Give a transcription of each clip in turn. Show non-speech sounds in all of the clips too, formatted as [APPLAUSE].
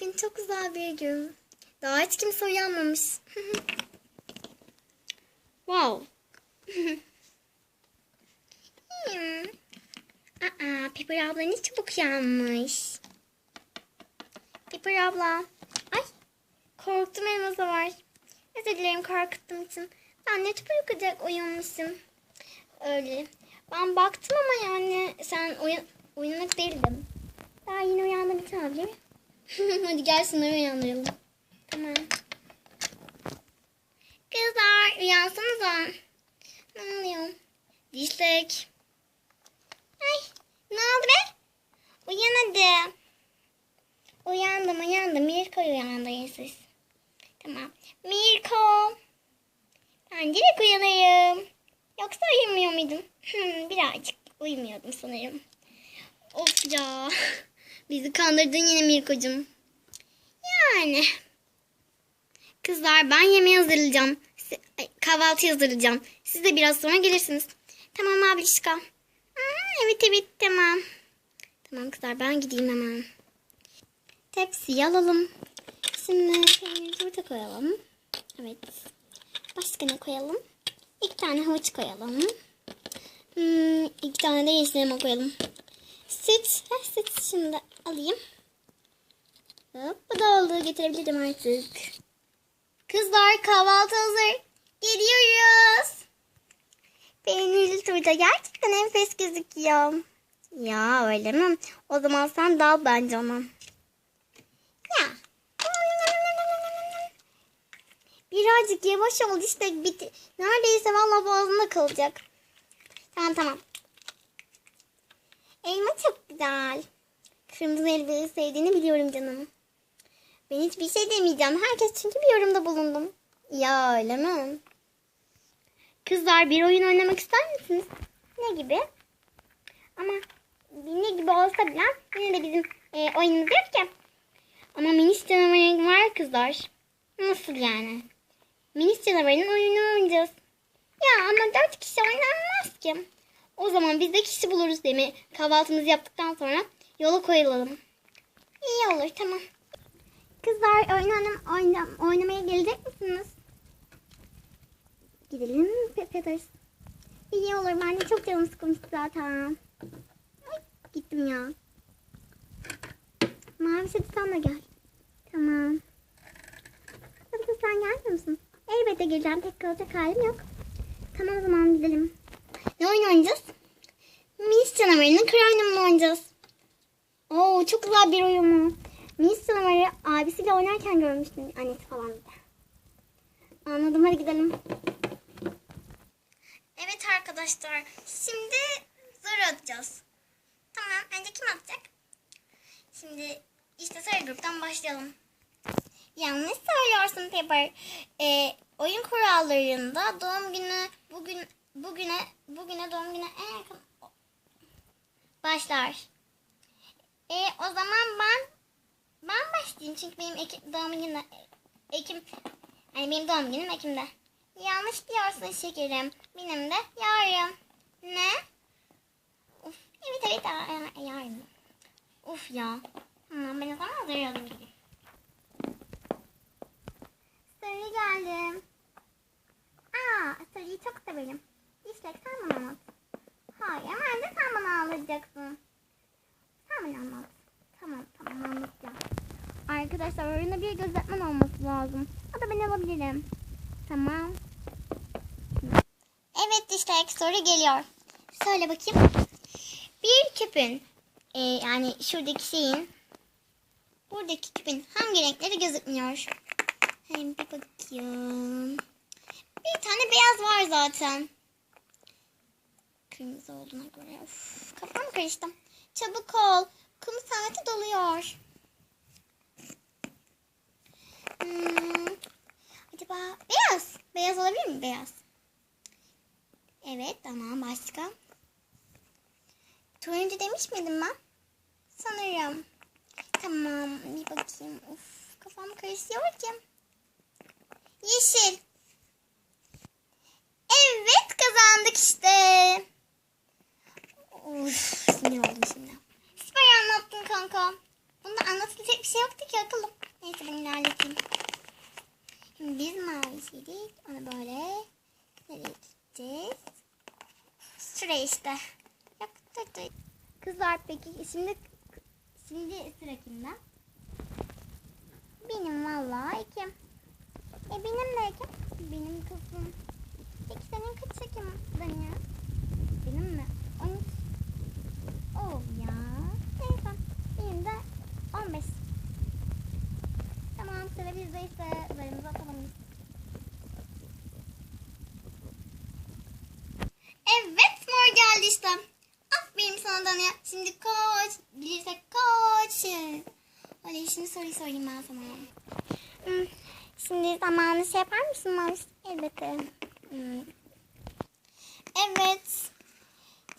bugün çok güzel bir gün. Daha hiç kimse uyanmamış. [LAUGHS] wow. [LAUGHS] Hmm. Aa, Pepper abla ne çabuk uyanmış. Pepper abla. Ay, korktum elması var. Özür dilerim korkuttuğum için. Ben ne çabuk uyuyacak uyumuşum. Öyle. Ben baktım ama yani sen uyan uyanık değildin. Daha yeni uyandım mi? [LAUGHS] Hadi gel şunları uyandıralım. Tamam. Kızlar uyansanıza. Ne oluyor? Dişlek. Ay ne oldu be? Uyan hadi. Uyandım uyandım. Mirko uyandırın siz. Tamam. Mirko. Ben direkt uyanayım. Yoksa uyumuyor muydum? Hmm, birazcık uyumuyordum sanırım. Of ya. [LAUGHS] Bizi kandırdın yine Mirko'cum. Yani. Kızlar ben yemeği hazırlayacağım. Kahvaltı hazırlayacağım. Siz de biraz sonra gelirsiniz. Tamam. Aa, evet evet tamam. Tamam kızlar ben gideyim hemen. Tepsiyi alalım. Şimdi peynir burada koyalım. Evet. Başka ne koyalım? İki tane havuç koyalım. Hmm, iki tane de yeşil koyalım. Süt. Heh, süt şimdi alayım. Hop, bu da oldu. Getirebilirim artık. Kızlar kahvaltı hazır. Geliyoruz. Peynirli turta gerçekten enfes gözüküyor. Ya öyle mi? O zaman sen dal bence ona. Ya. Birazcık yavaş ol işte bit neredeyse valla boğazında kalacak. Tamam tamam. Elma çok güzel. Kırmızı elbiseyi sevdiğini biliyorum canım. Ben hiçbir şey demeyeceğim. Herkes çünkü bir yorumda bulundum. Ya öyle mi? Kızlar bir oyun oynamak ister misiniz? Ne gibi? Ama ne gibi olsa bile yine de bizim e, oyunumuz yok ki. Ama minis canavarın var kızlar. Nasıl yani? Minis canavarın oyunu oynayacağız. Ya ama dört kişi oynanmaz ki. O zaman biz de kişi buluruz değil mi? Kahvaltımızı yaptıktan sonra yola koyulalım. İyi olur tamam. Kızlar oynanım, oynam, oynamaya gelecek misiniz? Gidelim mi Pe- Peters? İyi olur ben de çok canım sıkılmıştı zaten. Ay, gittim ya. Mavi hadi sen de gel. Tamam. Hadi sen gelmiyor musun? Elbette geleceğim. Pek kalacak halim yok. Tamam o zaman gidelim. Ne oynayacağız? Minis canavarının kralını oynayacağız? Oo çok güzel bir oyun mu? Minis canavarı abisiyle oynarken görmüştüm. Annesi falan. Anladım hadi gidelim. Evet arkadaşlar. Şimdi zar atacağız. Tamam. Önce kim atacak? Şimdi işte sarı gruptan başlayalım. Yanlış söylüyorsun Pepper. Ee, oyun kurallarında doğum günü bugün bugüne bugüne doğum günü en yakın başlar. E, o zaman ben ben başlayayım çünkü benim Ekim, doğum günüm Ekim yani benim doğum günüm Ekim'de. Yanlış diyorsun şekerim. Benim de yarın. Ne? Uf, evet evet ya- ya- yarın. Uf ya. Tamam ben o zaman hazırladım gibi. Sarı geldim. Aa sarıyı çok severim. İşte sen bana anlat. Hayır hemen de sen bana anlatacaksın. Sen bana anlat. Tamam tamam anlatacağım. Arkadaşlar oyunda bir gözetmen olması lazım. O da ben alabilirim. Tamam. Evet işte soru geliyor. Söyle bakayım. Bir küpün e, yani şuradaki şeyin buradaki küpün hangi renkleri gözükmüyor? Hem bir bakayım. Bir tane beyaz var zaten. Kırmızı olduğuna göre. Of, kafam karıştı. Çabuk ol. Kum saati doluyor. Hmm, acaba beyaz. Beyaz olabilir mi? Beyaz. Evet tamam başka. Turuncu demiş miydim ben? Sanırım. Tamam bir bakayım. Of kafam karışıyor ki. Yeşil. Evet kazandık işte. Uf sinir oldum şimdi. Süper anlattın kanka. Bunda anlatılacak bir şey yoktu ki akıllım. Neyse ben ilerleteyim. Şimdi biz mavisiydik. Onu böyle nereye gideceğiz? Şuraya işte. Dur. Kızlar peki şimdi şimdi sıra kimde? Benim vallahi Ekim. E benim de Ekim. Benim kızım. Peki senin kaç Ekim Dania? Benim mi? 13. Oh ya. Neyse. Benim de 15. Tamam sıra bizde ise zarımızı atalım biz. Evet mor geldi işte. Dania. Şimdi koç. Bilirsek koç. Öyle şimdi soruyu sorayım ben sana. Şimdi zamanı şey yapar mısın Mavis? Elbette. Evet.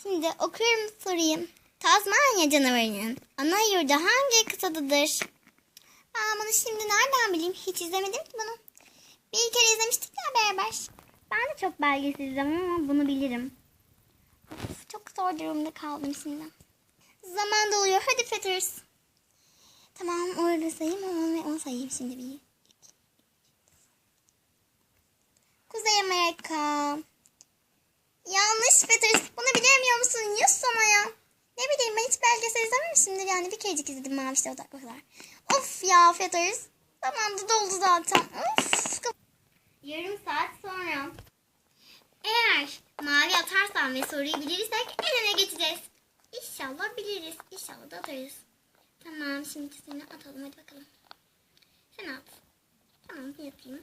Şimdi okuyorum soruyu. Tazmanya canavarının ana yurdu hangi kıtadadır? Aa bunu şimdi nereden bileyim? Hiç izlemedim ki bunu. Bir kere izlemiştik ya beraber. Ben de çok belgesel izlemem ama bunu bilirim. Zor durumda kaldım şimdi. Zaman doluyor. Hadi Fetters. Tamam orada sayayım ama onu sayayım şimdi bir. Kuzey Amerika. Yanlış Fetters. Bunu bilemiyor musun? Yüz sana ya. Ne bileyim ben hiç belgesel izlememişimdir yani bir kerecik izledim Maviş'te o da o kadar. Of ya Fetters. Zaman da doldu zaten. Of. Yarım saat sonra. Eğer mavi atarsan ve soruyu bilirsek el ele geçeceğiz. İnşallah biliriz. İnşallah da atarız. Tamam şimdi seni atalım hadi bakalım. Sen at. Tamam bir yapayım.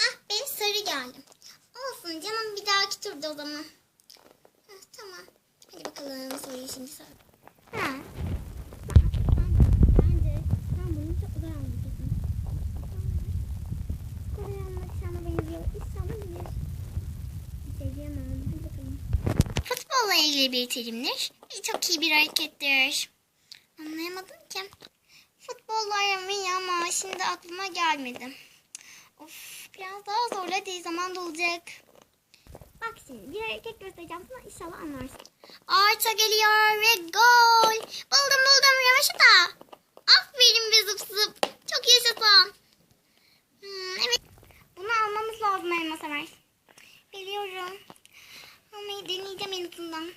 Ah benim sarı geldi. Olsun canım bir dahaki turda o zaman. Heh, tamam. Hadi bakalım soruyu şimdi sor. Ha. Bence ben bunu çok zor anlayacaksın. Kolay anlatacağıma benziyor. İnşallah bilir. Bir şey diyemem. Hadi bakalım. İlgili bir terimdir. ve Çok iyi bir harekettir. Anlayamadım ki. Futbolla mı ya ama şimdi aklıma gelmedi. Of biraz daha zor hadi zaman dolacak. Bak şimdi bir hareket göstereceğim sana inşallah anlarsın. Arça geliyor ve gol. Buldum buldum Ravaşata. Aferin be zıp zıp. Çok yaşasın. Hmm, evet. Bunu almamız lazım elma sever. Biliyorum. Almayı deneyeceğim en azından.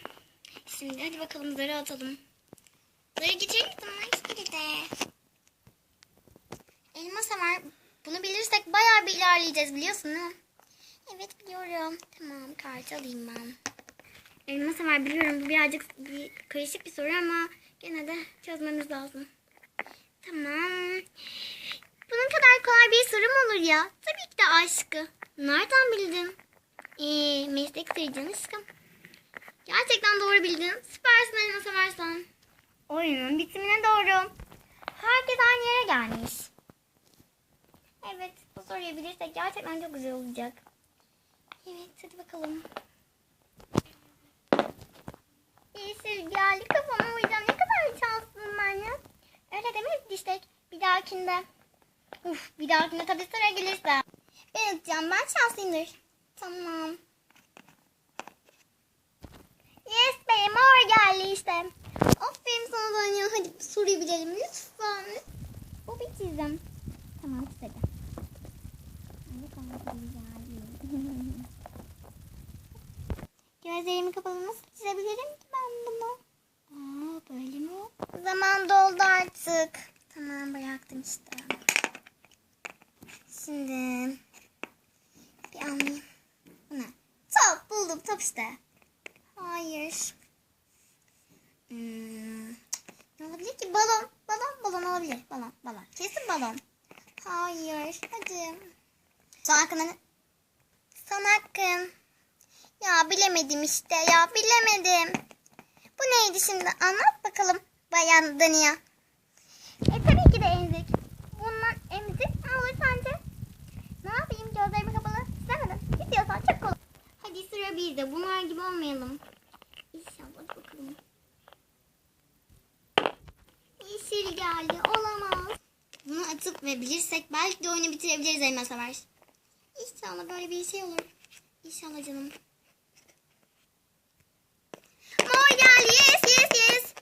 Şimdi hadi bakalım zarı atalım. Zarı getirir misin? İşte de. Elma sever. Bunu bilirsek bayağı bir ilerleyeceğiz biliyorsun mi? Evet biliyorum. Tamam kart alayım ben. Elma sever biliyorum bu birazcık bir, karışık bir soru ama gene de çözmemiz lazım. Tamam. Bunun kadar kolay bir soru mu olur ya? Tabii ki de aşkı. Nereden bildin? Meslek sayıcın aşkım. Gerçekten doğru bildin. Süpersin elma seversen. Oyunun bitimine doğru. Herkes aynı yere gelmiş. Evet bu soruyu bilirsek gerçekten çok güzel olacak. Evet hadi bakalım. Yeşil geldi kafama uyacağım. Ne kadar şanslıyım ben ya. Öyle demeyiz işte. Bir dahakinde. Uf bir dahakinde tabii sıra gelirse. Ben atacağım ben şanslıyımdır. Tamam. Be mor geldi işte. Aferin sana Danya. Hadi soruyu bilelim lütfen. Bu bir çizim. Tamam çizelim. [LAUGHS] Gözlerimi kapalı nasıl çizebilirim ki ben bunu? Aa böyle mi? Zaman doldu artık. Tamam bıraktım işte. Şimdi bir anlayayım. Ne? Top buldum top işte. Hayır. Hmm, ne olabilir ki? Balon. Balon balon olabilir. Balon balon. Kesin balon. Hayır. Hadi. Son hakkında ne? Son hakkın. Ya bilemedim işte ya bilemedim. Bu neydi şimdi anlat bakalım Bayan Dania. E tabii ki de emzik. Bundan emzik mi olur sence? Ne yapayım gözlerimi kapalı istemedim. İstiyorsan çok kolay. Hadi sıra bizde bunlar gibi olmayalım. tutturabilirsek belki de oyunu bitirebiliriz Elmas Savaş. İnşallah böyle bir şey olur. İnşallah canım. Royal yes yes yes.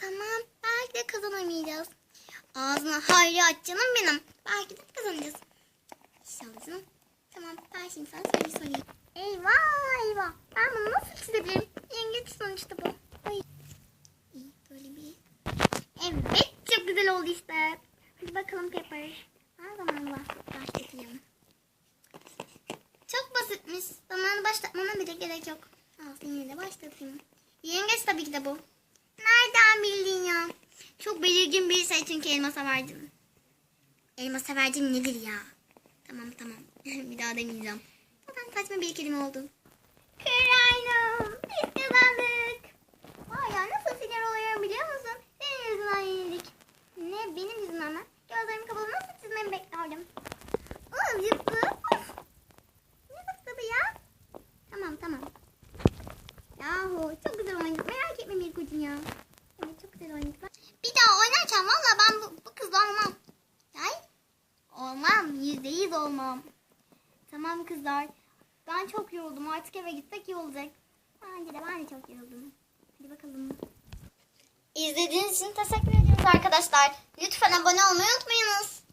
Tamam belki de kazanamayacağız. Ağzına hayri aç canım benim. Belki de kazanacağız. İnşallah canım. Tamam ben şimdi sana soruyu sorayım. Eyvah eyvah. Ben bunu nasıl çizebilirim? Yengeç sonuçta bu. Hadi bakalım Pepper. Her zaman. Başlatayım. Çok basitmiş. Zamanı başlatmana bile gerek yok. Al yine de başlatayım. Yengeç tabii ki de bu. Nereden bildin ya? Çok belirgin bir şey çünkü elma severdim. Elma severdim nedir ya? Tamam tamam. [LAUGHS] bir daha demeyeceğim. Zaten saçma bir kelime oldu. Kıraynım. Biz kazandık. Vay ya nasıl sinir oluyorum biliyor musun? Senin yüzünden yenildik. Ne benim yüzümden mi? Gözlerimi kapalı nasıl çizmemi beklerdim? Yıktı. Of. Ne bu ya? Tamam tamam. Yahu çok güzel oynadık. Merak etme Mirkucuğum ya. Evet çok güzel oynadık. Bir daha oynarken valla ben bu, bu kızla olmam. Ay. Olmam. Yüzde yüz olmam. Tamam kızlar. Ben çok yoruldum. Artık eve gitsek iyi olacak. Bence de ben de çok yoruldum. Hadi bakalım. İzlediğiniz için teşekkür ediyoruz arkadaşlar. Lütfen abone olmayı unutmayınız.